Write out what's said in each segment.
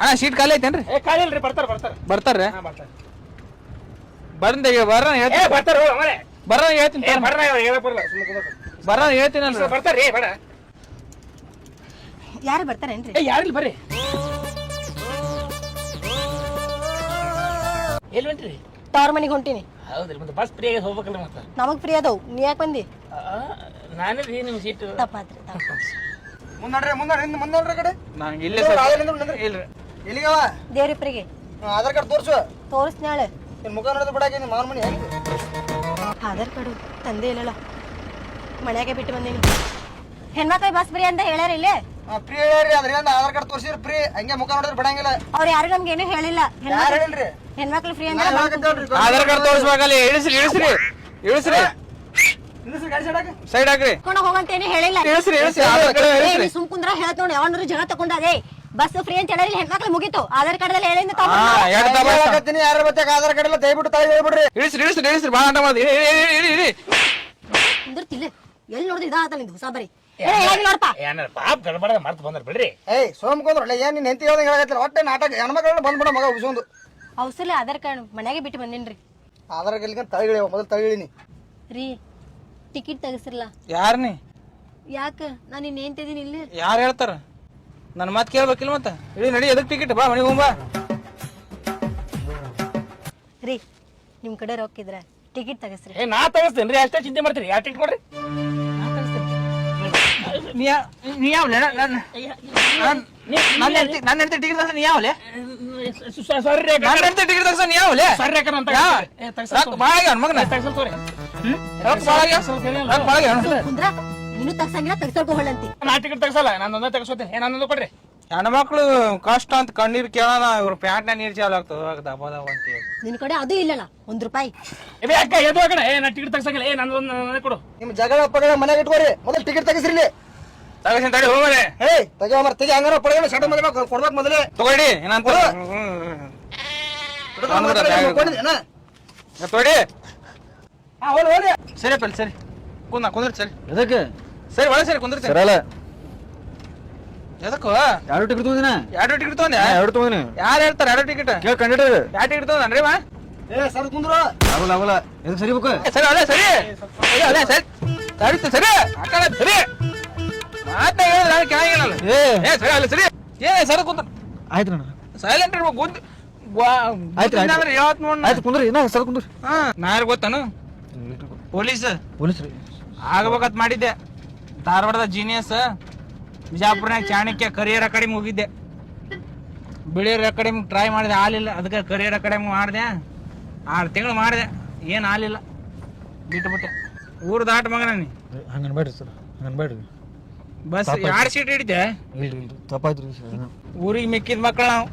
ಅಣ್ಣ ಸೀಟ್ ಖಾಲಿ ಐತೇನ್ರಿ? ಏ ಖಾಲಿ ಇಲ್ರಿ ಬರ್ತಾರ ಬರ್ತಾರ. ಬರ್ತಾರೆ? ಹಾ ಬರ್ತಾರ. ಬಂದ ಬರ ಏ ಹೇಳ್ತೀನಿ. ಬರ್ತಾರ ಹೋಗ ಮರೆ ಬರ ಹೇಳ್ತೀನಿ ಏ ಬರ್ರ ಹೇಳಕ್ ಬರಲ್ಲ ಸುಮ್ಮನೆ ಕುಂದ್ರ ಬರ ಹೇಳ್ತೀನಲ್ರಿ. ಬರ್ತಾರ ರೀ ಬೇಡ. ಯಾರು ಬರ್ತಾರೇನ್ರಿ? ಏ ಯಾರಿಲ್ಲ ಬರ್ರಿ. ಎಲ್ಲಿ ಹೊಂಟ್ರಿ ತವ್ರ ಮನೆಗೆ ಹೊಂಟೀನಿ. ಹೌದ್ರಿ ಮತ್ತೆ ಬಸ್ ಫ್ರೀ ಆಗಿ ಹೋಗ್ಬೇಕಲ್ರಿ ಮತ್ತೆ. ನಮಗ್ ಫ್ರೀ ಅದಾವ್. ನೀ ಯಾಕೆ ಬಂದಿ? ನಾನೇ ರೀ ನಿಮ್ ಸೀಟ್ ತಪ್ಪಾತ್ರಿ ತಪ್ಪ ಮುಂದಡ್ರಿ ಮುಂದಡ್ರಿ ಹಿಂದೆ ಮುಂದಡ್ರಿ ಕಡೆ. ನಂಗೆ ಇಲ್ಲೇ ಸ್ವಲ್ಪ-. ಇಲ್ರಿ. ಎಲ್ಲಿಗವ? ದೇವ್ರಿಪ್ರಿಗೆ ಆಧಾರ್ ಕಾರ್ಡ್ ತೋರ್ಸು. ತೋರಿಸ್ನಾಳೆ ನಿನ್ ಮುಖ ನೋಡಿದ್ರೆ ಬಿಡಾಕಿ ನಿನ್ ಮಾವನ ಮನೆ ಹೆಂಗ್? ಆಧಾರ್ ಕಾರ್ಡು ತಂದೆ ಇಲ್ಲಲ್ಲ. ಮನ್ಯಾಗೆ ಬಿಟ್ಟು ಬಂದೀನಿ. ಹೆಣ್ಮಕ್ಳು ಬಸ್ ಫ್ರೀ ಅಂತ ಹೇಳ್ಯಾರ ಇಲ್ಲಿ? ಫ್ರೀ ಹೇಳ್ರಿ ಅದ್ರ ಏನ್ ಆಧಾರ್ ಕಾರ್ಡ್ ತೋರಿಸಿದ್ರೆ ಫ್ರೀ. ಹಂಗೆ ಮುಖ ನೋಡಿದ್ರೆ ಬಿಡಂಗಿಲ್ಲ. ಅವ್ರು ಯಾರು ನಮ್ಗೆ ಏನೂ ಹೇಳಿಲ್ಲ. ಯಾರು ಹೆಣ್ಮಕ್ಳು ಹೇಳಿಲ್ರಿ? ಹೆಣ್ಮಕ್ಳು ಫ್ರೀ ಅಂತ ಆಧಾರ್ ಕಾರ್ಡ್ ತೋರಿಸ್ಬೇಕಲ್ಲಿ. ಇಳಿಸ್ರಿ ಇಳಿಸ್ರಿ. ಇಳಿಸ್ರಿ. ನಿಲ್ಲಿಸ್ರಿ ಗಾಡಿ ಸೈಡಾಗ ಸೈಡ್ ಹಾಕ್ರಿ. ಕರ್ಕೊಂಡು ಹೋಗಂತ ಏನು ಹೇಳಿಲ್ಲ. ಇಳಿಸ್ರಿ ಇಳಿಸ್ರಿ. ಆಧಾರ್ ಕಾರ್ಡ್ ಇಳಿಸ್ರಿ. ಸುಮ್ ಕುಂದ್ರ ಹೇಳ್ತ ನೋಡಿ ಯಾವನಾರು ಜಗಳ ತಗೊಂಡದೆ ಬಸ್ ಫ್ರೀ ಅಂತ ಹೇಳಿ ಹೆಣ್ಮಕ್ಳು ಮುಗೀತು. ಆಧಾರ್ ಕಾರ್ಡ್ದಲ್ಲಿ ಹೇಳಿಂದ ಹಾ ಎರಡು. ಹೇಳಕತ್ತೀನಿ ಯಾರ ಬತ್ತಾಗ ಆಧಾರ್ ಕಾರ್ಡ್ ಎಲ್ಲ ದಯವಿಟ್ಟು ತಾಯಿ ಹೇಳ್ಬಿಡ್ರಿ. ಇಳಿಸ್ರಿ ಇಳಿಸ್ರಿ ಇಳಿಸ್ರಿ ಭಾಳ ಆಟ ಮಾಡಿ ಇಳಿ ಇಳಿ ಇಳಿ ಇಳಿ. ಕುಂದಿರ್ತಿಲ್ಲ. ಎಲ್ಲಿ ನೋಡಿದ್ರೆ ಇದಾತ ನಿಂದು ಹೊಸ ಬರಿ. ಏ ಹೇಗಿಲ್ಲ ನೋಡಪ್ಪ ಏನಾರ ಪಾಪ ಗಡಬಡ ಮರ್ತು ಬಂದ್ರ ಬಿಡ್ರಿ. ಏಯ್ ಸೋಮ್ಕೊಂಡ್ರಲ್ಲ ಏನ್ ನಿನ್ ಹೆಂಡತಿ ಹೇಳ್ದಂಗೆ ಹೇಳಕತ್ತಿಲ್ಲ. ಒಟ್ಟೆ ನಾಟಕ ಹೆಣ್ಮಕ್ಳೆಲ್ಲ ಬಂದ್ಬಿಡ ಮಗ ಉಸೊಂದು ಅವಸರ್ಲೆ ಆಧಾರ್ ಕಾರ್ಡ್ ಮನ್ಯಾಗೆ ಬಿಟ್ಟು ಬಂದಿನ್ರಿ. ಆಧಾರ್ ಕಾರ್ಡ್ ತಳಿಗಿಳಿ ಮೊದಲು ತಳಿಗಿಳಿನಿ ರೀ ಟಿಕೆಟ್ ತೆಗಸಿರ್ಲ? ಯಾರ್ ನೀ? ಯಾಕ? ನಾನು ನಿನ್ನ ಏನ್ ತಿದೀನಿ ಇಲ್ಲಿ. ಯಾರು ಹೇಳ್ತಾರ? ನನ್ನ ಮಾತು ಕೇಳ್ಬೇಕಿಲ್ಲ ಮತ್ತೆ? ಇಳಿ ನಡಿ ಎದಕ್ ಟಿಕೆಟ್ ಬಾ ಮನೆಗೆ ಹೋಗ್ಬಾ ರೀ ನಿಮ್ ಕಡೆ ರೊಕ್ಕ ಇದ್ರ ಟಿಕೆಟ್ ತಗಸ್ರಿ. ಏ ನಾ ತಗಸ್ತೇನ್ರಿ ರೀ ಅಷ್ಟೇ ಚಿಂತೆ ಮಾಡ್ತೀರಿ. ಯಾವ ಟಿಕೆಟ್ ಕೊಡ್ರಿ? ನೀ ಯಾ- ನೀ ಯಾವ್ಲೆ? ನನ್ನ ನನ್ನ ಹೆಂಡ್ತಿ ನನ್ನ ಹೆಂಡ್ತಿ ಟಿಕೆಟ್ ತಗ್ಸ ನೀ ಯಾವ್ಲೆ? ಸಾರಿ ರೀ ನನ್ನ ಹೆಂಡ್ತಿ ಟಿಕೆಟ್ ತಗ್ಸ ನೀ ಯಾವ್ಲೆ? ಸರಿ ಅಕ್ಕ ಅಂತ ಯಾ? ರೊಕ್ಕ ಭಾಳ ಆಗ್ಯಾವ ಮಗನ? ರೊಕ್ಕ ಭಾಳ ಆಗ್ಯಾವ ರೊಕ್ಕ ಭಾಳ ಆಗ್ಯಾವ ಕುಂದ್ರ ನೀನು ತಗ್ಸಂಗಿಲ್ಲ ತೆಗ್ಸೋಳ್ಕೊಳ್ಳಂತಿ ನಾ ಟಿಕೆಟ್ ತೆಗ್ಸಲ್ಲ ನಾನು ಒಂದೇ ತೆಗ್ಸೋತೀನಿ ಏ ನನ್ನೊಂದು ಕೊಡ್ರಿ. ಹೆಣ್ಮಕ್ಳು ಕಷ್ಟ ಅಂತ ಕಣ್ಣೀರ್ ಕೇಳೋಣ ಇವ್ರ ಪ್ಯಾಂಟ್ನ ನೀರ್ ಚಾಲು ಆಗ್ತದ ದಬ ದಬ ಅಂತ ಹೇಳಿ. ನಿನ್ ಕಡೆ ಅದು ಇಲ್ಲಲ್ಲ ಒಂದ್ ರೂಪಾಯಿ. ಏ ಅಕ್ಕ ಎದು ಅಕ್ಕ ಏ ನಾ ಟಿಕೆಟ್ ತೆಗ್ಸಂಗಿಲ್ಲ. ಏ ನಂದೊಂದು ನನ್ನದೇ ಕೊಡು. ನಿಮ್ ಜಗಳ ಪಗಳ ಮನೆಗೆ ಇಟ್ಕೋರಿ. ಮೊದಲು ಟಿಕೆಟ್ ತೆಗಿಸ್ರಿ ಇಲ್ಲಿ. ತಗಸಿನ ತಡಿ ಹೋಗಲೆ ಏಯ್ ತೆಗಿಯೋ ಮರ ತೆಗಿ ಹಂಗಾರ ಪಡಗ ಶಟ ಮೊದಲ ಕೊಡ್ಬೇಕು ಮೊದಲೇ. ತಗೊಳ್ಳಿ ಏನಂತ ತೊಡಿ ಹಾ ಹೋಲಿ ಹೋಲಿ ಸರಿ ಪಲ್ ಸರಿ. ಕುಂದ ಕುಂದ್ರಿ ಸರಿ. ಎದಕ್ಕೆ? ಸರಿ ಒಳಗೆ ಸರಿ ಕುಂದ್ರ ಅಲ್ಲ ಎದಕ್ಕೋ? ಎರಡು ಟಿಕೆಟ್ ತಗೊಂಡಿನ ಎರಡು ಟಿಕೆಟ್ ತಗೊಂಡೆ ಎರಡು ತಗೊಂಡಿನಿ. ಯಾರು ಹೇಳ್ತಾರೆ ಎರಡು ಟಿಕೆಟ್ ಕೇಳ ಕಂಡಿಡ್ರಿ ಎರಡು ಟಿಕೆಟ್ ತಗೊಂಡ್ರಿ ಮಾ ಏ ಸರ್ ಕುಂದ್ರು. ಆಗಲ್ಲ ಆಗಲ್ಲ ಎದಕ್ಕೆ ಸರಿ ಬೇಕು? ಸರಿ ಅಲ್ಲ ಸರಿ. ಸರಿ ಅಲ್ಲ ಸರಿ. ಸರಿ ಸರಿ ಆಕಳ ಸರಿ. ಮಾತ ಹೇಳಿದ್ರೆ ನಾನು ಕೇಳಂಗಿಲ್ಲ ಏ. ಏ ಸರಿ ಅಲ್ಲ ಸರಿ. ಏ ಸರಿ ಕುಂದ್ರ. ಆಯ್ತು ಅಣ್ಣ ಸೈಲೆಂಟ್ ಇರ್ಬೇಕು ಗುದ್ದು ಆಯ್ತು, ಆಯ್ತು. ಅಂದ್ರೆ ಯಾವತ್ ನೋಡ್ ಆಯ್ತು ಕುಂದ್ರಿ. ಇನ್ನ ಸರ್ ಕುಂದ್ರಿ. ಹಾ ನಾ ಯಾರು ಗೊತ್ತಾನು ಪೊಲೀಸ್. ಪೊಲೀಸ್ ರೀ. ಆಗ್ಬೇಕಂತ ಮಾಡಿದ್ದೆ. ಧಾರವಾಡದ ಜೀನಿಯಸ್ ಬಿಜಾಪುರ್ನಾಗ ಚಾಣಕ್ಯ ಕರಿಯರ್ ಅಕಾಡೆಮಿ ಹೋಗಿದ್ದೆ ಬಿಳಿಯರ್ ಅಕಾಡೆಮಿ ಟ್ರೈ ಮಾಡಿದೆ ಆಲಿಲ್ಲ ಅದಕ್ಕೆ ಕರಿಯರ್ ಅಕಾಡೆಮಿ ಮಾಡಿದೆ. ಆರು ತಿಂಗಳು ಮಾಡಿದೆ. ಏನು ಆಲಿಲ್ಲ ಬಿಟ್ಟುಬಿಟ್ಟೆ ಊರು ದಾಟ ಮಗನ ನೀ. ಹಂಗ ಅನ್ಬೇಡ್ರಿ ಸರ್ ಹಂಗನ್ ಬೇಡ್ರಿ. ಬಸ್. ಎರಡು ಸೀಟ್ ಹಿಡಿದೆ? ತಪ್ಪಾಯ್ತು ಊರಿಗೆ ಮಿಕ್ಕಿದ ಮಕ್ಕಳು ನಾವು.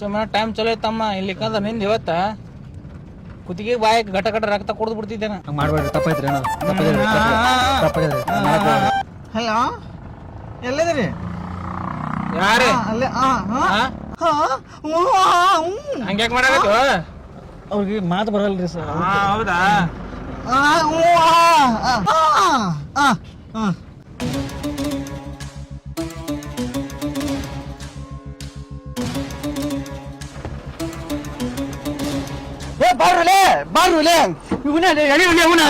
ಸುಮ್ಮನೆ ಟೈಮ್ ಚಲೋ ಐತಮ್ಮ ಇಲ್ಲಿ ಕಂದ ನಿಂದ ಇವತ್ತ. ಕುತ್ತಿಗೆ ಬಾಯಕ್ ಘಟ ಘಟ ರಕ್ತ ಕುಡ್ದು ಬಿಡ್ತಿದ್ದೇನೆ. ಹಂಗ ಮಾಡ್ಬೇಡ್ರಿ ತಪ್ಪಾಯ್ತ್ರಿ ಅಣ್ಣ ಹಲೋ? ಎಲ್ಲದ್ರಿ ಯಾರೇ ಅಲ್ಲೇ ಹಂಗ್ಯಾಕ್ ಮಾಡಬೇಕು? ಅವ್ರಿಗೆ ಮಾತು ಬರಲ್ರಿ ಸರ್. ಹಾ ಹೌದಾ? ಬಾರ್ರಲೇ ಬಾರ್ರಲೇ ಇವನೇ ಎಳಿ ಎಳಿ ಅವನ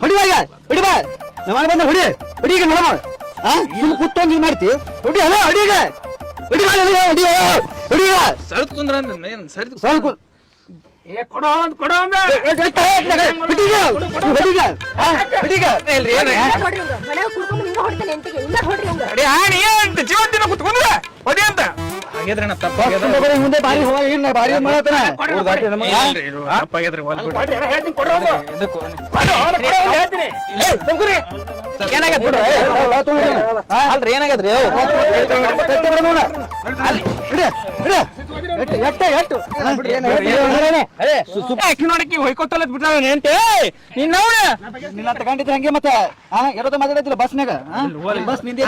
ಹೊಡಿವಾಗ ಹೊಡಿಬಾ ನಮಗೆ ಬಂದ ಹೊಡಿ ಹೊಡಿಗ ನೋಡಮ್ಮ ಆ ಸುಮ್ ಕೂತ್ಕೊಂಡು ಇದು ಮಾಡ್ತಿ ಹೊಡಿ ಅಲ್ಲ ಹೊಡಿಗ ಹೊಡಿ ಹೊಡಿ ಹೊಡಿಗ ಸರಿತ್ ಕುಂದ್ರ ಅಂದ್ ಏನ್ ಸರಿತ್ ಸ್ವಲ್ಪ ಏ ಕೊಡೋ ಒಂದ್ ಕೊಡೋ ಒಂದ್ ಹೊಡಿಗ ಹೊಡಿಗ ಹೊಡಿಗ ಇಲ್ರಿ ಏನ್ ಹೊಡ್ರಿ ಹಂಗ ಮನ್ಯಾಗ ಕುಡ್ಕೊಂಡು ನಿಂಗ ಹೊಡಿತಾನೆ ಎಂಟಿಗೆ ಇಲ್ಲ ಹೊಡ್ರಿ ಹಂಗ ಅಡಿ ಆಣಿ ಅಂತ ಜೀವನ್ ದಿನ ಕುತ್ಕೊಂಡ್ರ ಹೊಡಿ ಅಂತ ಹಾಗಿದ್ರಣ್ಣ ತಪ್ಪಾಗ್ಯದ ಮುಂದೆ ಬಾರಿ ಹೋಗ ಏನ್ ಬಾರಿ ಮಾಡತಾನ ತಪ್ಪಾಗ್ಯದ್ರಿ ಕೊಡ್ರಿ, ಎಲ್ಲ ಹೇಳ್ತೀನಿ ಕೊಡೋ ಒಂದು. ಇದಕ್ಕೂ ಕೊಡು, ಅವ್ನು ಕೊಡೋ ಒಂದು ಹೇಳ್ತೀನಿ ಏನಾಗತ್ ಬಿಡು ಅಲ್ರಿ ಏನಾಗದ್ರಿ ಅಲ್ಲಿ ಹಿಡಿಯ ಎಟ್ಟು ಏನು, ಏನು, ಏನು, ಏನು? ನೋಡಕ್ಕಿ ಹೊಯ್ಕೊತ್ತಲ್ಲ ಬಿಟ್ಟ ನೆಂಟೆ ನೀನ್ ನೋಡ ನಿನ್ನ ತಗೊಂಡಿದ್ರೆ ಹಂಗೆ ಮತ್ತೆ ಹಾ ಎರಡೋ ಮಾತಾಡತ್ತಿಲ್ಲ ಬಸ್ನಾಗ? ಬಸ್ ನಿಂದೆ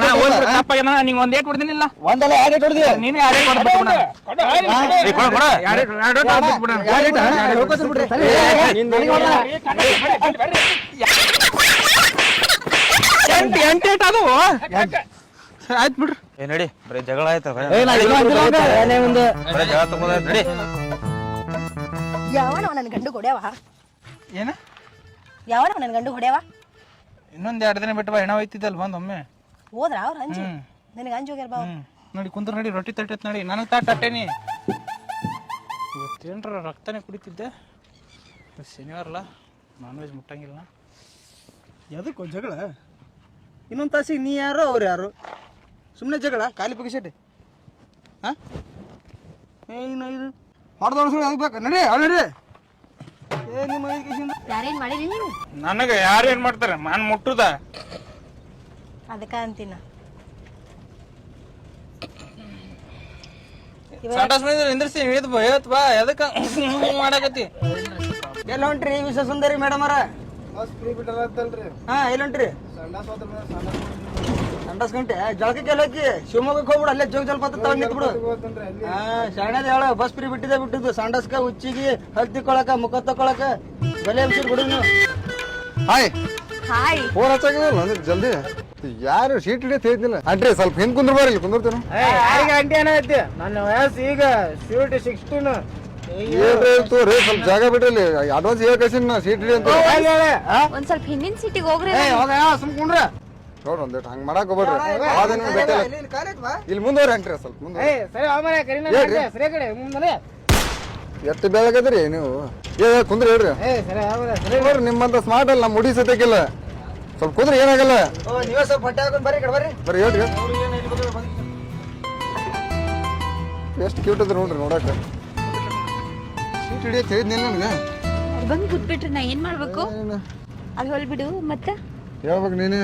ತಪ್ಪಾಗ ನಿಂಗೆ ಒಂದ್ ಏಟ್ ಹೊಡ್ದಿನಿಲ್ಲ ಒಂದಲ್ಲ ಎರಡ್ ಏಟ್ ಹೊಡ್ದಿ ನೀನೇ ಯಾರೇ ಹೊಡ್ಬಿಟ್ಬಿಡ ಎಂಟು ಎಂಟು ಏಟ್ ಅದು ಆಯ್ತು ಬಿಡ್ರಿ. ಏ ನಡಿ ಬರೀ ಜಗಳ ಆಯ್ತು ಒಂದು ಬರೀ ಜಗಳ ತಗೋದಾಯ್ತು ನಡಿ. ಯಾವನವ ನನ್ನ ಗಂಡು ಹೊಡ್ಯಾವ? ಏನ? ಯಾವನವ ನನ್ನ ಗಂಡು ಹೊಡ್ಯಾವ? ಇನ್ನೊಂದ್ ಎರಡು ದಿನ ಬಿಟ್ಟು ಬಾ ಹೆಣ ಹೋಯ್ತಿದ್ದಲ್ ಬಂದ್ ಒಮ್ಮೆ. ಹೋದ್ರ ಅವ್ರ ಅಂಜಿ? ನಿನಗೆ ಅಂಜಿ ಹೋಗ್ಯಾರ ಬಾ ನೋಡಿ ಕುಂದ್ರ ನೋಡಿ ರೊಟ್ಟಿ ತಟ್ಟೆತ್ ನೋಡಿ. ನನಗೆ ತಾಟ್ ತಟ್ಟೇನಿ. ಇವತ್ತೇನ್ರ ರಕ್ತನೇ ಕುಡಿತಿದ್ದೆ. ಇವತ್ತು ಶನಿವಾರ ಅಲ್ಲ ನಾನ್ ವೆಜ್ ಮುಟ್ಟಂಗಿಲ್ಲ ಎದಕ್ಕೋ ಜಗಳ? ಇನ್ನೊಂದು ತಾಸಿಗೆ ನೀ ಯಾರು ಅವ್ರು ಯಾರು? ಸುಮ್ಮನೆ ಜಗಳ ಖಾಲಿ ಪಗಿಸೆಟ್ಟಿ ಹಾಂ? ಏನು ಇದು ಹೊಡೆದೋಡ್ಸೋದು ಅದಕ್ಕೆ ಬೇಕು? ನಡಿ ಅವ್ರು ನಡಿ. ಏ ನಿಮ್ಮ ಐದು ಯಾರೇನ್ ಮಾಡಿರಿ ನೀನು ನನಗೆ ಯಾರು ಏನ್ ಮಾಡ್ತಾರೆ? ನಾನು ಮುಟ್ಟುದ? ಅದಕ್ಕ ಅಂತೀನ. ಸಂಡಾಸ್ ಬಂದ್ರೆ ನಿಂದ್ರಿಸಿ ಹೇಳ್ತ ಬಾ ಹೇಳ್ತ ಬಾ ಎದಕ್ಕ ಮಾಡಕತ್ತಿ? ಎಲ್ಲ ಹೊಂಟ್ರಿ ವಿಶ್ವ ಸುಂದರಿ ಮೇಡಮ್ ಅವರ? ಹಾ ಎಲ್ಲ ಹೊಂಟ್ರಿ? ಸಂಡಾಸ್ ಗಂಟೆ. ಜಳಕಕ್ಕೆ ಹೋಗಿ? ಶಿವಮೊಗ್ಗಕ್ಕೆ ಹೋಗ್ಬಿಡು ಅಲ್ಲೇ ಜೋಗ ಜಲಪಾತ ತಗೊಂಡ್ ನಿಂತ್ಬಿಡು. ಹಾ ಶಾಣದ ಹೇಳ ಬಸ್ ಫ್ರೀ ಬಿಟ್ಟಿದೆ ಬಿಟ್ಟಿದ್ದು. ಸಂಡಸ್ಕ ಉಚ್ಚಿಗೆ ಹಲ್ ತಿಕ್ಕೊಳಕ ಮುಖ ತಕೊಳಕ ಬೆಲೆ ಬಿಸಿರು ಬಿಡು ನೀವು ಹಾಯ್ ಹಾಯ್ ಫೋನ್ ಹಚ್ಚಾಗಿದಲ್ಲ ಅಂದ್ರೆ ಜಲ್ದಿ. ಯಾರು ಸೀಟ್ ಹಿಡಿಯತ್ ಹೇಳಿದ್ನಿಲ್ಲ ಅಡ್ರಿ ಸ್ವಲ್ಪ ಹಿಂದ್ ಕುಂದ್ರ ಬರ್ರಿ ಕುಂದಿರ್ತೇನೆ. ಯಾರಿಗೆ ಅಂಟಿ ಏನೈತಿ ನನ್ನ ವಯಸ್ಸು ಈಗ ಸ್ವೀಟ್ ಸಿಕ್ಸ್ಟೀನ್ ಏನ್ರಿ ತೋರಿ ಸ್ವಲ್ಪ ಜಾಗ ಬಿಡ್ರಿ ಅಡ್ವಾನ್ಸ್ ಹೇಳಿ ಕಳ್ಸಿನ ಸೀಟ್ ಹಿಡಿ ಅಂತ. ಒಂದ್ ಸ್ವಲ್ಪ ಹಿಂದಿನ ಸಿಟಿಗೆ ಹೋಗ್ರಿ ಸುಮ್ಕೊಂಡ್ರ ನೋಡ್ರಿ ಒಂದೇಟ್ ಹಂಗ್ ಮಾಡಕ್ ಹೋಗ್ಬೇಡ್ರಿ. ಬೆಟ್ಟ ಇಲ್ಲಿ ಮುಂದೋರಿ ಅಂಟ್ರಿ ಸ್ವಲ್ಪ ಮುಂದೆ ಬೆಳಗದ್ರಿ ನೀವು? ಏ ಕುಂದ್ರಿ ಹೇಳ್ರಿ. ನೋಡ್ರಿ ನಿಮ್ಮಂತ ಸ್ಮಾರ್ಟ್ ಅಲ್ಲ ನಮ್ಮ ಮುಡಿ ಸತ್ಯಕ್ಕಿಲ್ಲ ಸ್ವಲ್ಪ ಕುಂದ್ರಿ ಏನಾಗಲ್ಲ. ಓ ನೀವೇ ಸ್ವಲ್ಪ ಹಾಕೊಂಡು ಬರ್ರಿ ಕಡೆ ಬರ್ರಿ. ಬರ್ರಿ ಹೇಳ್ರಿ ಎಷ್ಟು ಕ್ಯೂಟ್ ಅದ್ರ ನೋಡ್ರಿ ನೋಡಕ ಸೀಟ್ ಹೇಳಿದ್ನಿಲ್ಲ ನನಗೆ? ಬಂದ್ ಕೂತ್ಬಿಟ್ರೆ ನಾ ಏನ್ ಮಾಡ್ಬೇಕು? ಅಲ್ಲಿ ಹೊಲ್ಬಿಡು ಮತ್ತೆ? ಹೇಳ್ಬೇಕು ನೀನೇ?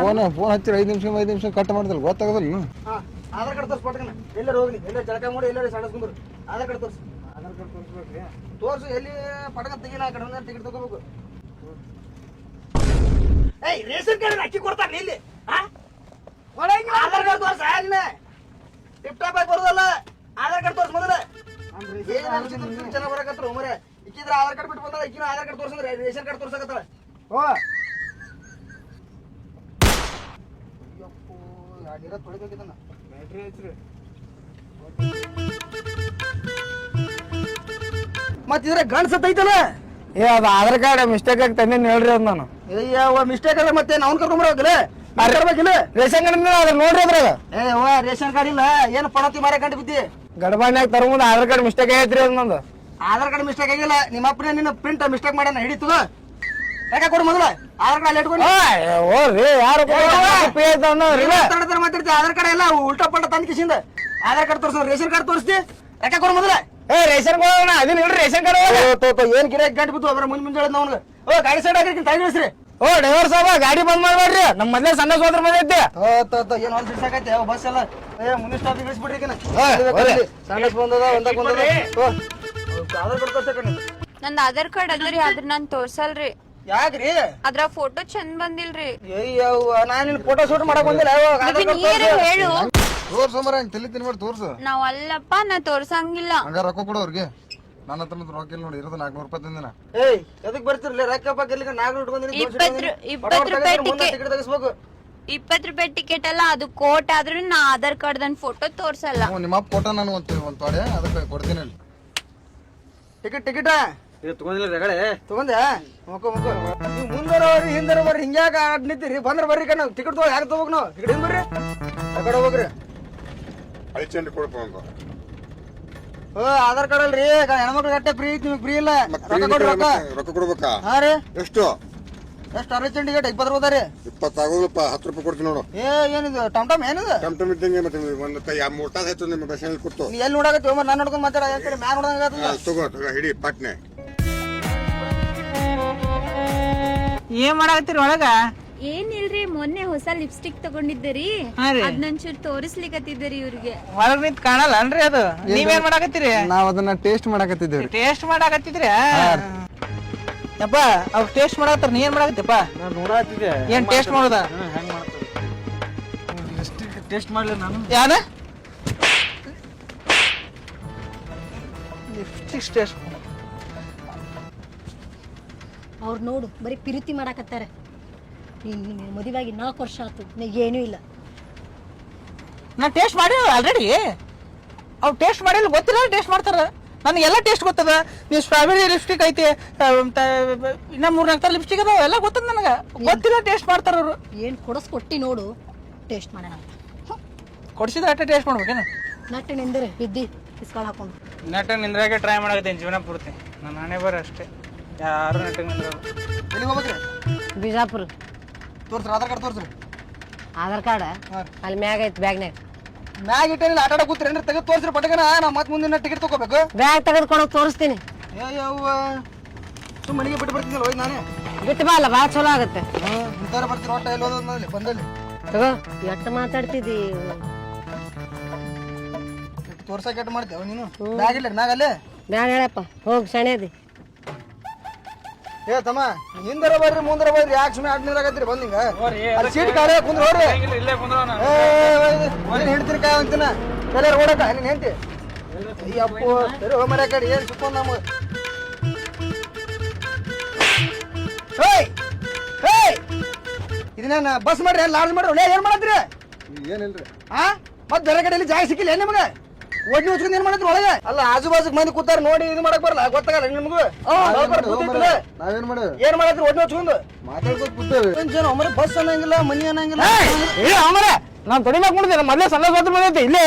ಫೋನ್ ಫೋನ್ ಹಚ್ಚಿರ ಐದು ನಿಮಿಷ ಐದು ನಿಮಿಷ ಕಟ್ ಮಾಡ್ದಲ್ಲ ಗೊತ್ತಾಗದಲ್ಲ ನೀನು ಹಾ ಆಧಾರ್ ಕಾರ್ಡ್ ತೋರ್ಸ್ ಪಟ್ಕನ ಎಲ್ಲರೂ ಹೋಗ್ಲಿ ಎಲ್ಲ ಜಳಕ ಮಾಡಿ ಎಲ್ಲರೂ ಸಣ್ಣಸ್ಕೊಂಡ್ರು ಆಧಾರ್ ಕಾರ್ಡ್ ತೋರ್ಸು. ಆಧಾರ್ ಕಾರ್ಡ್ ತೋರಿಸ್ಬೇಕ್ರಿ. ತೋರ್ಸು ಎಲ್ಲಿ ಪಟಕ ತೆಗಿಲ್ಲ ಆ ಕಡೆ ಟಿಕೆಟ್ ತಗೋಬೇಕು. ಏಯ್ ರೇಷನ್ ಕಾರ್ಡ್ ಅಕ್ಕಿ ಕೊಡ್ತಾರ ಇಲ್ಲಿ. ಹಾ? ಆಧಾರ್ ಕಾರ್ಡ್ ತೋರ್ಸ ಅಲ್ಲಿ ಟಿಪ್ ಟಾಪ್ ಆಗಿ ಬರೋದಲ್ಲ ಆಧಾರ್ ಕಾರ್ಡ್ ತೋರ್ಸ್ ಮೊದಲ. ಏನ್ ಜನ ಬರಕತ್ರು ಮರೆ. ಇಕ್ಕಿದ್ರ ಆಧಾರ್ ಕಾರ್ಡ್ ಬಿಟ್ಟು ಬಂದಾಳ ಇಕ್ಕಿನ ಆಧಾರ್ ಕಾರ್ಡ್ ತೋರ್ಸಂದ್ರೆ ರೇಷನ್ ಕಾರ್ಡ್ ತೋರ್ಸಕತ್ತಾಳ. ಓ ಅಡಿರ ತೊಳಿಬೇಕಿದನ್ನ. ಬ್ಯಾಟ್ರಿ ಗಂಡ್ ಸತ್ತೈತಲ್ಲ ಏ ಅದು ಆಧಾರ್ ಕಾರ್ಡ್ ಮಿಸ್ಟೇಕ್ ಆಗಿ ತಂದೇನು ಹೇಳ್ರಿ ಅದ್ ನಾನು. ಅಯ್ಯೋ ಮಿಸ್ಟೇಕ್ ಅದ ಮತ್ತೆ ನಾವು ಕರ್ಕೊಂಬರೋಗಿಲ್ಲ ಬರ್ಬೇಕಿಲ್ಲ ರೇಷನ್ ಕಾರ್ಡ್ ಅದ್ರ ನೋಡ್ರಿ ಅದ್ರಾಗ. ಏ ಅವ್ವ ರೇಷನ್ ಕಾರ್ಡ್ ಇಲ್ಲ. ಏನು ಪಣತಿ ಮಾರೇ ಗಂಡ ಬಿದ್ದಿ? ಗಡಬಾಣ್ಯಾಗ ತರೋ ಮುಂದೆ ಆಧಾರ್ ಕಾರ್ಡ್ ಮಿಸ್ಟೇಕ್ ಆಗೈತ್ರಿ ಅದ್ ನಂದು. ಆಧಾರ್ ಕಾರ್ಡ್ ಮಿಸ್ಟೇಕ್ ಆಗಿಲ್ಲ. ನಿಮ್ಮ ಅಪ್ಪನೇ ನಿನ್ನ ಪ್ರಿಂಟ್ ಮಿಸ್ಟೇಕ್ ಮಾಡ್ಯಾನ. ಹಿಡಿತದ ಯಾಕೆ ಕೊಡು ಮೊದಲ ಆಧಾರ್ ಕಾರ್ಡ್ ಇಟ್ಕೊಂಡು ಓರ್ರಿ ಯಾರು ಮಾತಾಡ್ತಿ ಆಧಾರ್ ಕಾರ್ಡ್ ಎಲ್ಲ ಉಲ್ಟಾ ಪಲ್ಟಾ ತಂದ ಕಿಸಿಂದ. ಆಧಾರ್ ಕಾರ್ಡ್ ತೋರಿಸ್ ರೇಷನ್ ಕಾರ್ಡ್ ತೋರಿಸ್ತಿ. ಯಾಕೆ ಕೊಡು ಮೊದಲ ಏ ರೇಷನ್ ಕಾರ್ಡ್ ಅದನ್ನ ಹೇಳಿ ರೇಷನ್ ಕಾರ್ಡ್ ಏನ್ ಗಿರಾಕ್ ಗಂಟು ಬಿತ್ತು ಅದ್ರ ಮುಂದೆ ಮುಂದೆ ಹೇಳಿದ್ ಅವ್ನಿಗೆ? ಓ ಗಾಡಿ ಸೈಡ್ ಹಾಕಿ ತಾಯಿ ನಿಲ್ಸ್ರಿ ಓ ಡ್ರೈವರ್ ಸಾಬ ಗಾಡಿ ಬಂದ್ ಮಾಡ್ಬೇಡ್ರಿ. ನಮ್ಮ ಮೊದ್ಲೇ ಸಣ್ಣ ಸೋದ್ರ ಮನೆ ಓ ತೋ ತೋ ಏನ್ ಒಂದ್ ಸಾಕೈತೆ ಯಾವ ಬಸ್ ಎಲ್ಲ. ಏ ಮುಂದಿನ ಸ್ಟಾಪ್ ಇಳಿಸ್ಬಿಡ್ರಿ. ಸಣ್ಣ ಬಂದದ ಒಂದಕ್ಕೆ ಬಂದದ. ಓ ಆಧಾರ್ ಕಾರ್ಡ್ ತೋರ್ಸಕಣ್ಣ ನಂದ್ ಆಧಾರ್ ಕಾರ್ಡ್ ಅದ್ರಿ ಆದ್ರೆ ನಾನ್ ತೋರ್ಸಲ್ರಿ. ಯಾಕ್ರಿ? ಅದ್ರ ಫೋಟೋ ಚಂದ ಬಂದಿಲ್ರಿ. ಅಯ್ಯವ್ವ ನಾನ್ ಇಲ್ಲಿ ಫೋಟೋ ಶೂಟ್ ಮಾಡಕ್ ಬಂದಿಲ್ಲ. ಯಾವ ಆಧಾರ್ ಕಾರ್ಡ್ ನೀರ ತೋರ್ಸು. ಹೇಳು. ತೋರ್ಸಂಬರ ಹಂಗೆ ತಲೆ ತಿನ್ಬೇಡಿ ತೋರ್ಸು. ನಾವ್ ಅಲ್ಲಪ್ಪ ನಾ ತೋರ್ಸಂಗಿಲ್ಲ. ಹಂಗ ರೊಕ್ಕ ಕೊಡು ಅವ್ರಿಗೆ. ನನ್ನ ಹತ್ರ ರೊಕ್ಕ ಇಲ್ಲ ನೋಡಿ ಇರೋದು ನಾಲ್ಕುನೂರು ರೂಪಾಯಿ ತಂದಿನ. ಏಯ್ ಎದಕ್ ಬರ್ತಿರ್ಲಿ? ರೊಕ್ಕ ಪಕ್ಕ ಇಲ್ಲಿ ನಾಲ್ಕು ಇಟ್ಕೊಂಡಿನಿ ಇಪ್ಪತ್ತು ರೂ- ಇಪ್ಪತ್ತು ರೂಪಾಯಿ. ಟಿಕೆಟ್ ತೆಗಿಸ್ಬೇಕು. ಇಪ್ಪತ್ ರೂಪಾಯಿ ಟಿಕೆಟ್ ಅಲ್ಲ ಅದು ಕೋಟ್ ಆದ್ರೂ ನಾ ಆಧಾರ್ ಕಾರ್ಡ್ ದನ್ ಫೋಟೋ ತೋರ್ಸಲ್ಲ. ನಿಮ್ಮ ಫೋಟೋ ಕೊಟ್ಟ ನಾನು ಒಂದು ಒಂದು ತೊಡೆ ಅದಕ್ಕೆ ಕೊಡ್ತೀನಿ ಅಲ್ಲಿ. ಟಿಕೆಟ್ ಟಿಕೆಟ್ ತಗೊಂಡಿಲ್ಲ ರಗಳೆ? ತಗೊಂಡೆ. ಮುಖ ಮುಖ. ನೀವು ಮುಂದರ ಬರ್ರಿ ಹಿಂದರ ಬರ್ರಿ ಹಿಂಗ್ಯಾಕ ಆಡ್ ನಿಂತೀರಿ. ಬಂದ್ರ ಬರ್ರಿ ಕಣ್ಣ ಟಿಕೆಟ್ ತಗೋ ಯಾಕೆ ತಗೋಬೇಕು ನಾವು? ಟಿಕೆಟ್ ಹಿಂಗ್ ಬರ್ರಿ. ಕಡೆ ಹೋಗ್ರಿ. ಐದು ಕೊಡಪ್ಪ ಅಂತ ಓ ಆಧಾರ್ ಕಾರ್ಡ್ ಅಲ್ರಿ. ಹೆಣ್ಮಕ್ಳು ಗಟ್ಟೆ ಫ್ರೀ ಐತಿ ನಿಮ್ಗೆ ಫ್ರೀ ಇಲ್ಲ. ರೊಕ್ಕ ಕೊಡ್ರಿ ರೊಕ್ಕ. ರೊಕ್ಕ ಕೊಡ್ಬೇಕಾ? ಹಾ ರೀ. ಎಷ್ಟು? ಎಷ್ಟು? ಅರವತ್ತು ಚಂಡಿ ಗೇಟ್ ಇಪ್ಪತ್ತು ರೂಪಾಯಿ ರೀ. ಇಪ್ಪತ್ತಾಗೋದಪ್ಪ ಹತ್ತು ರೂಪಾಯಿ ಕೊಡ್ತೀನಿ ನೋಡು. ಏ ಏನಿದು? ಟಮ್ ಟಮ್ ಏನಿದು? ಟಮ್ ಟಮ್ ಇದ್ದಂಗೆ ಮತ್ತೆ ಒಂದು ಕೈ ಮೂರು ತಾಸು ಆಯ್ತು ನಿಮ್ಮ ಬಸ್ ಕೊಡ್ತು ನೀ ಎಲ್ಲಿ ನೋಡಕತ್ತಿ? ಒಮ್ಮೆ ನಾನು ನೋಡ್ಕೊಂಡು ಮಾತಾಡ ಮ್ಯಾಗ ನೋಡಂಗ ತಗೋ ತಗೋ ಹಿಡಿ ಪಟ್ನೆ. ಏನ್ ಮಾಡಾಕತ್ತೀರಿ ಒಳಗ? ಏನಿಲ್ರಿ ಮೊನ್ನೆ ಹೊಸ ಲಿಪ್ಸ್ಟಿಕ್ ತಗೊಂಡಿದ್ದೀರಿ. ಹಾ ರೀ. ಅದ್ ನಂಚೂರ್ ತೋರಿಸ್ಲಿಕತ್ತಿದ್ದೀರಿ ಇವ್ರಿಗೆ. ಹೊರಗ್ ನಿಂತ್ ಕಾಣಲ್ಲ ಅನ್ರಿ ಅದು? ನೀವೇನ್ ಮಾಡಾಕತ್ತೀರಿ? ನಾವ್ ಅದನ್ನ ಟೇಸ್ಟ್ ಮಾಡಕತ್ತಿದ್ದೇವ್ರಿ ಟೇಸ್ಟ್ ಮಾಡಾಕತ್ತಿದ್ರಿ? ಅಪ್ಪ ಅವ್ರು ಟೇಸ್ಟ್ ಮಾಡಾಕತ್ತಾರ ನೀ ಏನ್ ಮಾಡಾಕತ್ತಿಪ್ಪ ನೋಡಾತಿದ್ದೆ ಏನ್ ಟೇಸ್ಟ್ ಮಾಡೋದ? ಹೆಂಗ್ ಮಾಡ್ತಾರೆ? ಟೇಸ್ಟ್ ಮಾಡ್ಲಿ ನಾನು. ಯಾನ? ಲಿಪ್ಸ್ಟಿಕ್ ಟೇಸ್ಟ್ ಅವ್ರು ನೋಡು ಬರೀ ಪ್ರೀತಿ ಮಾಡಾಕತ್ತಾರೆ. ನೀನು ಮದುವೆಯಾಗಿ ನಾಲ್ಕು ವರ್ಷ ಆಯ್ತು ನಿನಗೆ ಏನೂ ಇಲ್ಲ. ನಾನು ಟೇಸ್ಟ್ ಮಾಡಿ ಆಲ್ರೆಡಿ ಅವ್ರು ಟೇಸ್ಟ್ ಮಾಡಿಲ್ಲ ಗೊತ್ತಿಲ್ಲ ಟೇಸ್ಟ್ ಮಾಡ್ತಾರೆ. ನನಗೆ ಎಲ್ಲ ಟೇಸ್ಟ್ ಗೊತ್ತದ. ನೀವು ಸ್ಟ್ರಾಬೆರಿ ಲಿಪ್ಸ್ಟಿಕ್ ಐತಿ ಇನ್ನೂ ಮೂರು ಇನ್ನ ಮೂರ್ನಾಲ್ಕು ಥರ ಲಿಪ್ಸ್ಟಿಕ್ ಅದಾವ ಎಲ್ಲ ಗೊತ್ತದ ನನಗೆ. ಗೊತ್ತಿಲ್ಲ ಟೇಸ್ಟ್ ಮಾಡ್ತಾರೆ ಅವರು. ಏನು ಕೊಡಸ್ಕೊಟ್ಟಿ ನೋಡು ಟೇಸ್ಟ್ ಮಾಡೋಣ ಅಂತ. ಕೊಡ್ಸಿದ್ರೆ ಅಷ್ಟೇ ಟೇಸ್ಟ್ ಮಾಡ್ಬೇಕೇನು? ನಟ್ಟೆ ನಿಂದಿರಿ ಬಿದ್ದಿ ಇಸ್ಕೊಳ್ ಹಾಕೊಂಡು. ನೆಟ್ಟ ನಿಂದ್ರಾಗೆ ಟ್ರೈ ಮಾಡಕತ್ತೀನಿ ಜೀವನ ಪೂರ್ತಿ. ನಾನು ಹಣೆ ಬರ ಅಷ್ಟೇ ಯಾರು ನೆಟ್ಟಿಗೆ ನಿಂದ್ರಲ್ಲ ಎಲ್ಲಿಗೆ ಹೋಗ್ಬೇಕ್ರಿ? ಬಿಜಾಪುರ. ತೋರ್ಸ್ರಿ ಆಧಾರ್ ಕಾರ್ಡ್ ತೋರ್ಸ್ರಿ. ಆಧಾರ್ ಕಾರ್ಡ್? ಅಲ್ಲಿ ಮ್ಯಾಗ ಐತಿ ಬ್ಯಾಗ್ನಾಗ ಮ್ಯಾಗ ಇಟ್ಟೇನಿಲ್ಲ ಆಟ ಆಡ ಕೂತ್ರಿ. ತೆಗೆದು ತೋರ್ಸ್ರಿ ಪಟಕನ. ನಾ ಮತ್ತೆ ಮುಂದಿನ ಟಿಕೆಟ್ ತಗೋಬೇಕು. ಬ್ಯಾಗ್ ತೆಗೆದುಕೊಂಡು ತೋರಿಸ್ತೀನಿ. ಏ ಯವ್ವ. ಸುಮ್ಮನೆ ಮನೆಗೆ ಬಿಟ್ಟು ಬರ್ತಿದ್ದಿಲ್ಲ ಹೋಗಿ ನಾನೇ. ಬಿಟ್ಟು ಬಾ ಅಲ್ಲ ಭಾಳ ಚಲೋ ಆಗುತ್ತೆ. ಇಂಥವ್ರು ಬರ್ತೀರಿ ಒಟ್ಟ ಎಲ್ಲಿ ಬಂದಲ್ಲಿ. ತಗೋ ಎಷ್ಟು ಮಾತಾಡ್ತಿದ್ದಿ? ತೋರ್ಸಕ್ಕೆ ಎಟ್ಟು ಮಾಡ್ತೇವೆ ನೀನು? ಬ್ಯಾಗ್ ಇಲ್ಲ ಮ್ಯಾಗ ಅಲ್ಲೇ? ಬ್ಯಾಗ್ ಹೇಳಪ್ಪ ಹೋಗಿ ಸೆಣೆದಿ. ಏ ತಮ್ಮ ಹಿಂದರ ಬರ್ರಿ ಮುಂದರ ಬರ್ರಿ ಯಾಕೆ ಸುಮ್ಮನೆ ಆಡ್ ಬಂದ್ ಹಿಂಗ. ಅಲ್ಲಿ ಸೀಟ್ ಖಾಲಿ ಕುಂದ್ರ ನೋಡ್ರಿ. ಇಲ್ಲೇ ಕುಂದ್ರವನ ಏನ್ ಹೇಳ್ತೀರಿ ಕಾಯ ಅಂತಿನ? ಎಲ್ಲಾರು ಓಡಕ ನೀನ್ ಹೆಂಡ್ತಿ? ಅಯ್ಯಪ್ಪೋ ಸರಿ ಹೋಗ್ ಮರ್ಯಾ ಕಡೆ ಏನ್ ಸುತ್ತೊಂದ್ ನಮ್ಮ ಇದನ್ನ ಬಸ್ ಮಾಡ್ರಿ ಲಾರ್ಜ್ ಮಾಡ್ರಿ? ಏನ್ ಮಾಡತ್ತೀರಿ? ಏನಿಲ್ರಿ? ಆ? ಮತ್ ಬೇರೆ ಕಡೆಯಲ್ಲಿ ಜಾಗ ಸಿಕ್ಕಿಲ್ಲ ಏನ್ ನಿಮ್ಗೆ? ಒಡ್ಡಿ ಉಚ್ಕೊಂಡ್ ಏನ್ ಮಾಡಿದ್ರು ಒಳಗೆ? ಅಲ್ಲ ಆಜು ಬಾಜು ಮಂದಿ ಕೂತಾರ ನೋಡಿ ಇದು ಮಾಡಕ್ ಬರಲ್ಲ ಗೊತ್ತಾಗಲ್ಲ ನಿಮ್ಗೂ? ನಾವೇನ್ ಮಾಡೇವ್ ಏನ್ ಮಾಡಿದ್ರು ಒಡ್ನಿ ಉಚ್ಕೊಂಡು? ಮಾತಾಡ್ಕೊತ ಕೂತೇವಿ. ಬಸ್ ಅನ್ನಂಗಿಲ್ಲ ಮನಿ ಅನ್ನಂಗಿಲ್ಲ. ಏ ಅಮರ ನಾನ್ ತೊಡಿ ಮಾಡ್ಕೊಂಡಿದ್ದೆ ಮೊದಲೇ ಸಣ್ಣ ಸೋತ್ರ ಬಂದೈತಿ ಇಲ್ಲೇ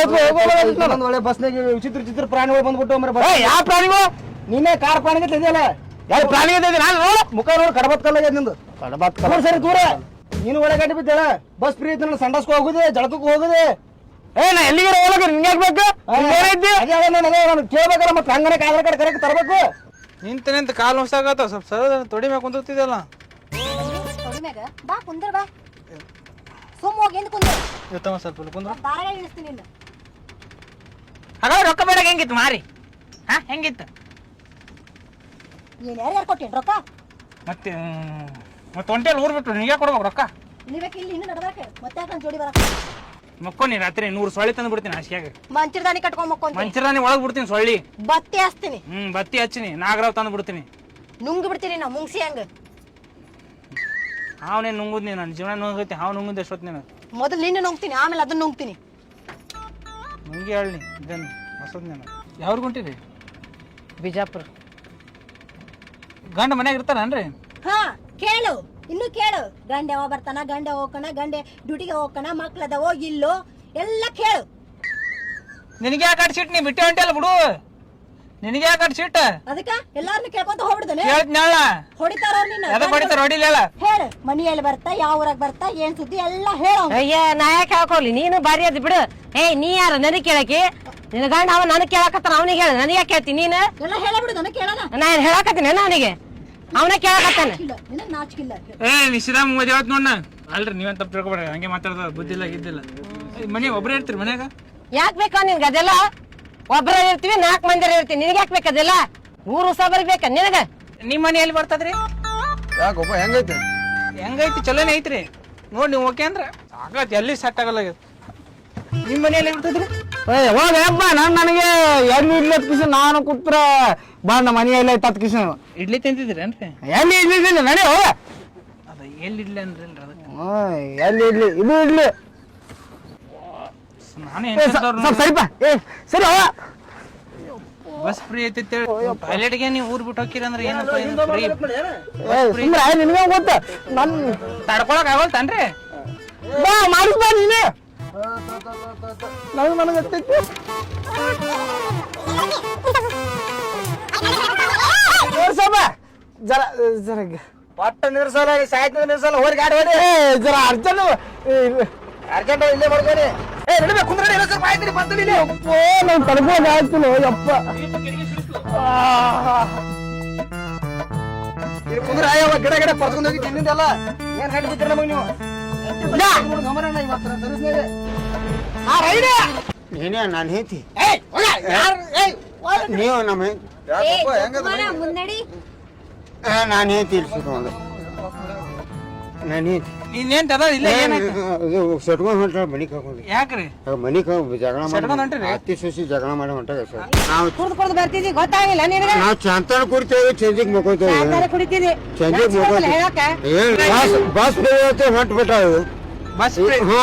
ಒಳ್ಳೆ ಬಸ್ನಾಗ ವಿಚಿತ್ರ ವಿಚಿತ್ರ ಪ್ರಾಣಿಗಳು ಬಂದ್ಬಿಟ್ಟು ಮರ ಯಾವ ಪ್ರಾಣಿಗಳು? ನಿನ್ನೆ ಕಾರ್ ಪ್ರಾಣಿಗೆ ತಂದಿಯಲ್ಲ ಯಾವ ಪ್ರಾಣಿ ಇದೆ ನಾನು ನೋಡ. ಮುಖ ನೋಡಿ ಕಡಬತ್ ಕಲ್ಲಾಗ ನಿಂದು. ದೂರ ಸರಿ ದೂರ. ನೀನು ಒಳಗಡೆ ಬಿದ್ದೇಳ ಬಸ್ ಫ್ರೀ ನನ್ನ ಸಂಡಸ್ಕೋ ಹೋಗುದೆ ಜಳಕಕ್ಕೆ ಹೋಗುದೆ. ಏ ನಾ ಎಲ್ಲಿಗೆ ಹೋಗಕ್ಕೆ ನಿಂಗೆ ಬೇಕು ಏನೈತಿ ಅದೇ ಅದೇ ನಾನು ನಾನು ಕೇಳ್ಬೇಕಾರ ಮತ್ತೆ ಹಂಗನೆ ಆಧಾರ್ ಕಾರ್ಡ್ ಕರೆಕ್ಟ್ ತರಬೇಕು. ನಿಂತ ನಿಂತ ಕಾಲು ಹೊಸಾಗತ್ತ ಸ್ವಲ್ಪ ಸರ ತೊಡಿ ಮ್ಯಾಗ ಕುಂತಿದ್ದಲ್ಲ ತೊಡಿ ಮ್ಯಾಗ? ಬಾ ಕುಂದ್ರ ಬಾ. ಸುಮ್ಮ ಹೋಗಿ ಎಂದು ಕುಂದ್ರ. ಸ್ವಲ್ಪ ಇಲ್ಲಿ ಕುಂದ್ರ. ದಾರಾಗ ಇಳಿಸ್ತೀನಿ ಇಲ್ಲ ಹಾಗಾದ್ರೆ ರೊಕ್ಕ ಬೇಡ ಹೆಂಗಿತ್ತು ಮಾರಿ? ಹಾ ಹೆಂಗಿತ್ತು? ಏನ್ ಯಾರು ಯಾರು ಕೊಟ್ಟೇನ್ ರೊಕ್ಕ? ಮತ್ತೆ ಮತ್ತೆ ಒಂಟೆಲ್ ಊರ್ ಬಿಟ್ಟು ನೀವೇ ಕೊಡ್ಬೇಕು ರೊಕ್ಕ? ನೀವಕ್ಕೆ ಇಲ್ಲಿ ಇನ್ನು ನಡ್ಬಾರ್ಕೆ ಮತ್ತೆ ಯಾಕೆ ಜೋಡಿ ಬರಕ? ಮಕ್ಕೋನಿ ರಾತ್ರಿ ನೂರು ಸೊಳ್ಳಿ ತಂದು ಬಿಡ್ತೀನಿ ಹಾಸಿಗೆ ಮಂಚಿರ್ದಾನಿ ಕಟ್ಕೊಂಡ್ ಮಕ್ಕೊಂತೀನಿ ಮಂಚರಾನಿ ಒಳಗ್ ಬಿಡ್ತೀನಿ ಸೊಳ್ಳಿ. ಬತ್ತಿ ಹಚ್ತೀನಿ. ಹ್ಮ್ ಬತ್ತಿ ಹಚ್ಚಿನಿ. ನಾಗರಾವ್ ತಂದು ಬಿಡ್ತೀನಿ. ನುಂಗ್ ಬಿಡ್ತೀನಿ ನಾ ಮುಂಗ್ಸಿ ಹಂಗ. ಅವನೇ ನುಂಗುದ್ ನೀನು. ನನ್ನ ಜೀವನ ನುಂಗೈತಿ ಹಾವ್ ನುಂಗುದ್ ಎಷ್ಟೊತ್ತು ನೀನು ಮೊದಲು ನಿನ್ನ ನುಂಗ್ತೀನಿ ಆಮೇಲೆ ಅದನ್ನ ನುಂಗ್ತೀನಿ. ನುಂಗಿ ಹೇಳಿ ಇದನ್ನು ಹೊಸದ್ ನೀನು ಯಾವ್ರಿಗೆ ಹೊಂಟಿರಿ ಬಿಜಾಪುರ. ಗಂಡ ಮನ್ಯಾಗ ಇರ್ತಾರನ್ರಿ? ಹಾ ಕೇಳು. ಇನ್ನು ಕೇಳು ಗಂಡೆ ಯಾವ ಬರ್ತಾನ ಗಂಡೆ ಹೋಗೋಣ ಗಂಡೆ ಡ್ಯೂಟಿಗೆ ಹೋಗೋಣ ಮಕ್ಳದವೋ ಇಲ್ಲೋ ಎಲ್ಲ ಕೇಳು. ನಿನಗೆ ಕಟ್ಸಿಟ್ ಅಡ್ಸಿಟ್ ನೀ ಬಿಟ್ಟೆ ಹೊಂಟಲ್ ಬಿಡು. ನಿನಗೆ ಯಾಕೆ ಅಡ್ಸಿಟ್ ಅದಕ್ಕ ಎಲ್ಲಾರನ್ನು ಕೇಳ್ಕೊಂತ ಹೋಗ್ಬಿಡ್ದನೆ. ಹೇಳ್ತಿನಲ್ಲ ಹೊಡಿತಾರ ನಿನ್ನ? ಎದಕ್ ಹೊಡಿತಾರ ಹೊಡಿಲಿಲ್ಲ ಹೇಳು. ಮನೆಯಲ್ಲಿ ಬರ್ತಾ ಯಾವ ಊರಾಗ ಬರ್ತಾ ಏನ್ ಸುದ್ದಿ ಎಲ್ಲ ಹೇಳು ಅಯ್ಯ ನಾ ಯಾಕೆ ಹಾಕೋಲಿ ನೀನು ಬಾರಿ ಅದ್ ಬಿಡು. ಏಯ್ ನೀ ಯಾರು? ನನಗೆ ಕೇಳಕಿ ನಿನ್ನ ಗಂಡ ಅವ ನನಗೆ ಕೇಳಕತ್ತಾನ ಅವನಿಗೆ ಹೇಳ. ನನಗೆ ಯಾಕೆ ಹೇಳ್ತಿ ನೀನು? ಎಲ್ಲ ಹೇಳಬಿಡು ನನಗೆ ಕೇಳೋಣ. ನಾನು ಏನ್ ಹೇಳಕತ್ತೀನಿ ಅವನಿಗೆ? ಅವನ ಕೇಳಕತ್ತಾನ? ಏ ನಿಶ್ಚಿರಾಮ್ ಮದುವೆ ಆಯ್ತು ನೋಡ ಅಲ್ರಿ ನೀವೇನ್ ತಪ್ಪು ತಿಳ್ಕೊಬೇಡ ಹಂಗೆ ಮಾತಾಡ್ದ ಬುದ್ಧಿಲ್ಲ ಗಿದ್ದಿಲ್ಲ ಇದ್ದಿಲ್ಲ ಮನೆ ಒಬ್ರೇ ಇರ್ತೀರಿ ಮನ್ಯಾಗ? ಯಾಕೆ ಬೇಕಾ ನಿನ್ಗೆ ಅದೆಲ್ಲ? ಒಬ್ಬರ ಇರ್ತೀವಿ ನಾಲ್ಕು ಮಂದಿ ಇರ್ತೀವಿ. ನಿನಗೆ ಯಾಕೆ ಬೇಕದೆಲ್ಲ ಊರು ಹೊಸ ಬರ್ಬೇಕ ನಿನಗ? ನಿಮ್ಮ ಮನೆ ಎಲ್ಲಿ ಬರ್ತದ್ರಿ? ಯಾಕೊಬ್ಬ ಹೆಂಗೈತೆ? ಹೆಂಗೈತಿ ಚಲೋನೇ ಐತ್ರಿ. ನೋಡಿ ನೀವು ಓಕೆ ಅಂದ್ರೆ? ಸಾಕತ್ ಎಲ್ಲಿ ಸೆಟ್ ಆಗಲ್ಲ. ನಿಮ್ಮ ಮನೆಯಲ್ಲಿ ಇರ್ತದ್ರಿ ಹೋಗಪ್ಪ ನಾನು ನನಗೆ ಎಲ್ಲಿ ಇಡ್ಲಿ ಕಿಸ ನಾನು ಕುತ್ರ ಬಾ ನಮ್ಮ ಮನೆಯಲ್ಲ ತತ್ ಕಿಸ ಇಡ್ಲಿ ತಿಂತಿದ್ರಿ ಏನ್ರಿ? ಎಲ್ಲಿ ಇಡ್ಲಿ ನಡಿ ಹೋಗ. ಅದ ಎಲ್ಲಿ ಇಡ್ಲಿ ಅಂದ್ರಲ್ರಿ ಅದಕ್ಕೆ? ಎಲ್ಲಿ ಇಡ್ಲಿ? ಇದು ಇಡ್ಲಿ. ನಾನು ಏ, ಸ- ಸ್ವಲ್ಪ ಸರಿಪ. ಏ ಸರಿ ಹೋಗ. ಬಸ್ ಫ್ರೀ ಐತಿ ಪೈಲೆಟ್ಗೆ ನೀವು ಊರ್ ಬಿಟ್ಟು ಹೋಗಿರಿ ಅಂದ್ರೆ ಏನಪ್ಪ ಫ್ರೀ. ಏ ಸುಮ್ರ ನಿನಗೆ ಗೊತ್ತ? ನನ್ ತಡ್ಕೊಳಕ್ ಆಗಲ್ತನ್ರಿ? ಬಾ ಮಾಡಿಸ್ಬಾ ನೀನೆ. ನನಗೆ ನನಗೆ ಗೊತ್ತೈತಿ ತೋರ್ಸಮ್ಮ ಜರ ಜರ ಪಟ್ಟ ನಿಲ್ಸಲ್ಲ ಸಾಯ್ತ ನಿಲ್ಸಲ್ಲ ಹೋರಿ ಗಾಡಿ ಹೋಗಿ ಜರ ಅರ್ಜೆಂಟ್ ಅರ್ಜೆಂಟ್ ಇಲ್ಲೇ ಮಾಡ್ಕೊರಿ ಏ ನಡಿಬೇಕು ಕುಂದ್ರಡಿ ಇಲ್ಲ ಸ್ವಲ್ಪ ಆಯ್ತು ಬರ್ತೀನಿ ಇಲ್ಲಿ ಅಪ್ಪೋ ನಾನು ತಡ್ಬೋದು ಆಗ್ತಿಲ್ಲ ಯಪ್ಪ. ಇಲ್ಲಿ ಕುಂದ್ರ ಗಿಡ ಗಿಡ ಪರ್ಸ್ಕೊಂಡು ಹೋಗಿ ತಿಂದಿದ್ದಲ್ಲ ಏನ್ ಗಂಟು ಬಿದ್ದಿರ ನಮಗ್ ನೀವು ನೀನೇ ನಾನು ಹೇಳ್ತಿ ನೀವು ನಮ್ಮ ಮುನ್ನಡಿ ನಾನು ಹೇಳ್ತೀನಿ ಸುತ್ತ ನಾನು ಇನ್ನೇನ್ ಇಲ್ಲ ಏನಾಯ್ತು? ಸಟ್ಕೊಂಡ್ ಯಾಕ್ರಿ? ಜಗಳ ಸಟ್ಕೊಂಡ್ ಮಾಡಿ? ಅತ್ತಿ ಸೊಸಿ ಜಗಳ ಮಾಡಿ ಹೊಂಟಾಗ ಸರ್. ನಾವು ಕುಡ್ದು ಕುಡ್ದು ಬರ್ತಿದ್ದಿ ಗೊತ್ತಾಗಿಲ್ಲ ನಿನಗೆ? ನಾವು ಚಂತನ ಕುಡಿತೇವೆ ಚಂದಿಗೆ ಮಕ್ಕೋತೇವೆ. ಸಾಯಂಕಾಲ ಕುಡಿತಿದ್ದಿ ಚಂದಿಗೆ ನಾಚಿಕೆ ಆಗಲ್ಲ ಮಕ್ಕೋತೇವೆ. ಏನ್ ಬಸ್ ಬಸ್ ಹೊಂಟು ಬಿಟ್ಟಾವು. ಬಸ್ ಹ್ಞೂ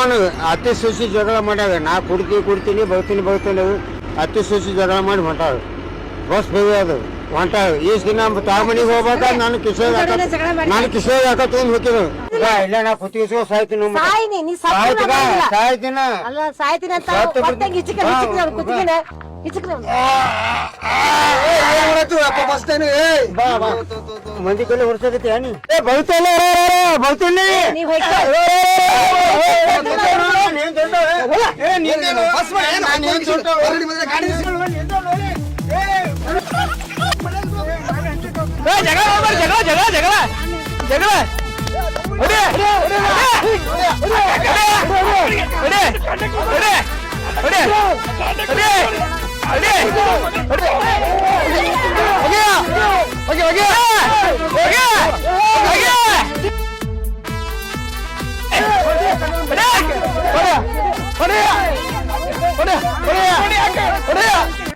ಅತ್ತಿ ಸೊಸಿ ಜಗಳ ಮಾಡ್ಯಾವ ನಾ ಕುಡ್ತೀನಿ ಕುಡ್ತೀನಿ ಬರ್ತೀನಿ ಬರ್ತೀನಿ ಅತ್ತಿ ಸೊಸಿ ಜಗಳ ಮಾಡಿ ಹೊಂಟಾವ. ಬಸ್ ಅದು. ಹೊಂಟಾವ ಈಸ್ ದಿನ ತಾಮನಿಗೆ ಹೋಗ್ಬೇಕ ನಾನು ಕಿಶೋರ್ ನಾನು ಕಿಶೋರ್ ಯಾಕ ತಗೊಂಡ್ ಹೋಗಿದ್ರು ಇಲ್ಲ ನಾ ಕುತ್ತಿಗೆ ಸಾಯ್ತೀನಿ ನೀ ಸಾಯ್ತಿನ ಸಾಯ್ತಿನ ಅಲ್ಲ ಸಾಯ್ತಿನ ಅಂತ ಹೊಟ್ಟೆಗೆ ಹಿಚಿಕ ಮಂದಿ ಕಲೆ ಹೊರಸಾಗತ್ತೆ ಅಣ್ಣಿ ಏ ಬೈತಲ್ಲ ಬೈತಲ್ಲ ನೀವು ಏನ್ ದೊಡ್ಡ ಗಾಡಿ ಜಗಳ ಮಾಡ್ಬೇಡಿ, ಜಗಳ ಜಗಳ ಜಗಳ ಜಗಳ ಹೊಡಿ, ಹೊಡಿ, ಹೊಡಿ, ಹೊಡಿ, ಹೊಡಿ, ಹೊಡಿ, ಹೊಡಿ, ಹೊಡಿ, ಹೊಡಿ, ಹೊಡಿ. ಹೋಗ್ಯಾ? ಹೋಗಿ, ಹೋಗಿ, ಹೋಗಿ, ಹೋಗಿ. ಏ, ಹೊಡಿ, ಹೊಡಿ, ಹೊಡಿ, ಹೊಡಿ, ಹೊಡಿ, ಹೊಡಿ.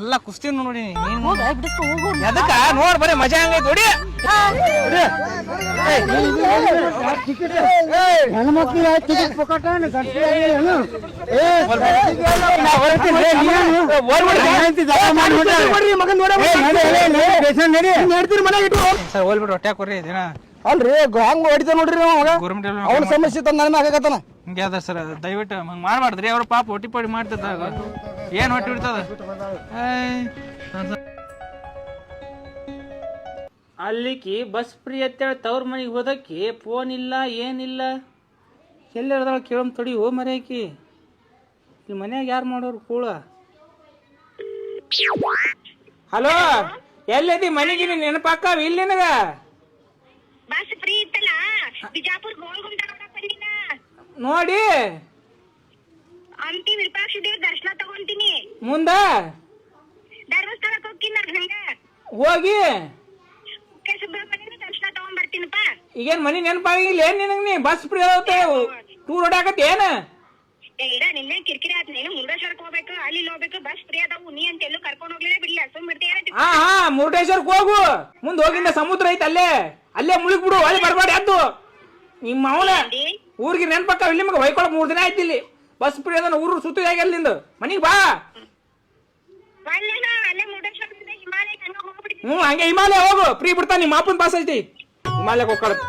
ಎಲ್ಲ ಕುಸ್ತಿ ನೋಡಿ ನೀನು ಹೋಗ ಬಿಡಿಸ್ಕೊ ಹೋಗು. ಎದಕ್ಕ? ನೋಡ್ ಬರೀ ಮಜಾ ಹಂಗೈತಿ ನೋಡಿ ಸರ್ ಹೋಲ್ಬಿಟ್ಟು ಹೊಟ್ಟೆ ಕೊರ್ರಿ ದಿನ. ಅಲ್ರಿ ಹಂಗ ಹೊಡಿತ ನೋಡ್ರಿ ಗೌರ್ಮೆಂಟ್ ಅವ್ನ ಸಮಸ್ಯೆ ತಂದ ನನ್ನ ಹಾಕಕತ್ತಾನ ಹಿಂಗೆ ಅದ ಸರ್ ದಯವಿಟ್ಟು ಹಂಗೆ ಮಾಡ್ಬಾರ್ದ್ರಿ. ಅವ್ರ ಪಾಪ ಹೊಟ್ಟಿ ಪಡಿ ಮಾಡ್ತಿದ್ದಾಗ. ಏನ್ ಹೊಟ್ಟಿ ಬಿಡ್ತದ ಅಲ್ಲಿಕಿ ಬಸ್ ಫ್ರೀ ಅಂತೇಳಿ ತವ್ರ ಮನೆಗೆ ಹೋದಕ್ಕಿ ಫೋನ್ ಇಲ್ಲ ಏನಿಲ್ಲ ಎಲ್ಲಿರ್ದಾಳ ಕೇಳಮ್ ತಡಿ ಹೋ ಮರ್ಯಾಕಿ. ಇಲ್ಲಿ ಮನ್ಯಾಗ ಯಾರು ಮಾಡೋರು ಕೂಳ? ಹಲೋ ಎಲ್ಲದಿ ಮನೆಗೆ ನೆನಪಾಕಾವ ಇಲ್ಲಿ ನಿನಗ? ಬಸ್ ಫ್ರೀ ಇತ್ತಲ್ಲ ಬಿಜಾಪುರ್ ಗೋಲ್ಗುಂಟ ನೋಡಿ. ಹಂಪಿ ವಿರೂಪಾಕ್ಷ ದೇವ್ರ ದರ್ಶನ ತಗೊಂತೀನಿ. ಮುಂದ? ಧರ್ಮಸ್ಥಳಕ್ಕೆ ಹೋಗ್ತೀನಿ ನಾನು ಹಂಗ? ಹೋಗಿ. ಕುಕ್ಕೆ ಸುಬ್ರಹ್ಮಣ್ಯನ ದರ್ಶನ ತಗೊಂಡ್ ಬರ್ತೀನಪ್ಪ ಈಗೇನ್ ಮನಿ ನೆನಪಾಗಿಲ್ಲ ಏನ್ ನಿನಗ್ ನೀ ಬಸ್ ಫ್ರೀ ಆಗುತ್ತೆ ಟೂರ್ ಹೊಡಾಕತ್ತಿ ಏನ? ಏ ಇಡ ನಿನ್ನೆ ಕಿರಿಕಿರಿ ಆತ್. ನೀನು ಮುರುಡೇಶ್ವರಕ್ಕೆ ಹೋಗ್ಬೇಕು ಅಲ್ಲಿ ಇಲ್ಲಿ ಹೋಗ್ಬೇಕು ಬಸ್ ಫ್ರೀ ಅದಾವು ನೀ ಅಂತ ಎಲ್ಲೂ ಕರ್ಕೊಂಡ್ ಹೋಗ್ಲಿಲ್ಲ ಬಿಡ್ಲಿಲ್ಲ. ಸುಮ್ ಬಿಡ್ತೀಯ ಹಾ ಹಾ ಮುರುಡೇಶ್ವರಕ್ಕೆ ಹೋಗು. ಮುಂದ್ ಹೋಗಿಂದ ಸಮುದ್ರ ಐತೆ ಅಲ್ಲೇ. ಅಲ್ಲೇ ಮುಳುಗ್ ಬಿಡು ಅಲ್ಲಿ ಬರ್ಬಾಡಿ ಅದ್ದು ನಿಮ್ಮ ಅವನ ಊರಿಗೆ ನೆನ್ಪಕ್ಕ ಇಲ್ಲಿ ಮಗ ಹೊಯ್ಕೊಳಕ್ ಮೂರ್ ದಿನ ಆಯ್ತು ಇಲ್ಲಿ ಬಸ್ ಫ್ರೀ ಅದ ಊರು ಸುತ್ತ ಅಲ್ಲಿಂದ. ಮನಿಗ್ ಬಾ. ಹ್ಞೂ ಹಂಗ ಹಂಗೆ ಹಿಮಾಲಯ ಹೋಗು. ಫ್ರೀ ಬಿಡ್ತಾನೆ ನಿಮ್ಮ ಅಪ್ಪನ ಬಸ್ ಐತಿ. ಹಿಮಾಲಯಕ್ಕೆ ಹೋಗ್ಕೊಳತ್